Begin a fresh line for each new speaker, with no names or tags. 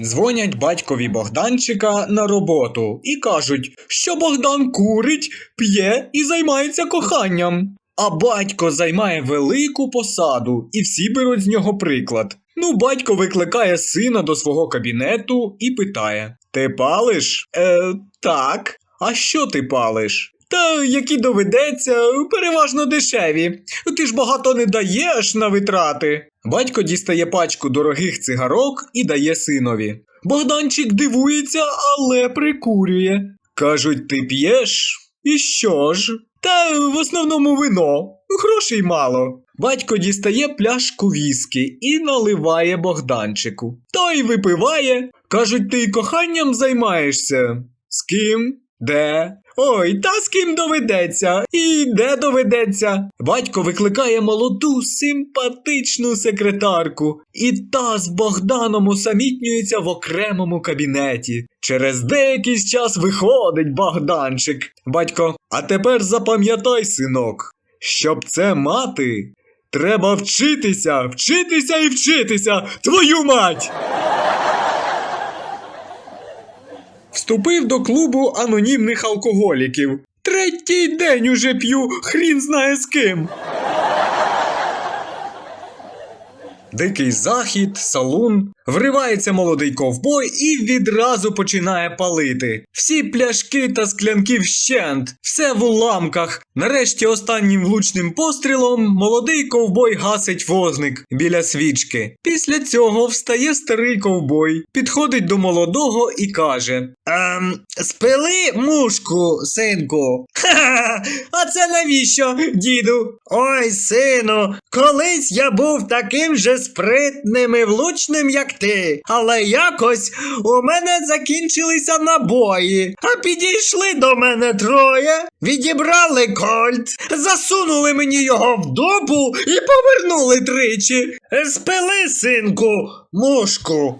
Дзвонять батькові Богданчика на роботу і кажуть, що Богдан курить, п'є і займається коханням. А батько займає велику посаду, і всі беруть з нього приклад. Ну, батько викликає сина до свого кабінету і питає: Ти палиш? Е, так. А що ти палиш? Та які доведеться, переважно дешеві. Ти ж багато не даєш на витрати. Батько дістає пачку дорогих цигарок і дає синові. Богданчик дивується, але прикурює. Кажуть, ти п'єш? І що ж? Та в основному вино. Грошей мало. Батько дістає пляшку віскі і наливає Богданчику. Той випиває. Кажуть, ти коханням займаєшся. З ким? Де? Ой, та з ким доведеться? І де доведеться? Батько викликає молоду, симпатичну секретарку, і та з Богданом усамітнюється в окремому кабінеті. Через деякий час виходить Богданчик. Батько, а тепер запам'ятай, синок, щоб це мати, треба вчитися, вчитися і вчитися, твою мать! Вступив до клубу анонімних алкоголіків. Третій день уже п'ю, хрін знає з ким. Дикий захід, салун, вривається молодий ковбой і відразу починає палити. Всі пляшки та склянки вщент, все в уламках. Нарешті останнім влучним пострілом молодий ковбой гасить вогник біля свічки. Після цього встає старий ковбой, підходить до молодого і каже: Ем, спили мушку, синку. Ха-ха, а це навіщо, діду? Ой, сину, колись я був таким же спритним і влучним, як ти, але якось у мене закінчилися набої, а підійшли до мене троє, відібрали кольт, засунули мені його в дупу і повернули тричі. Спили, синку, мушку.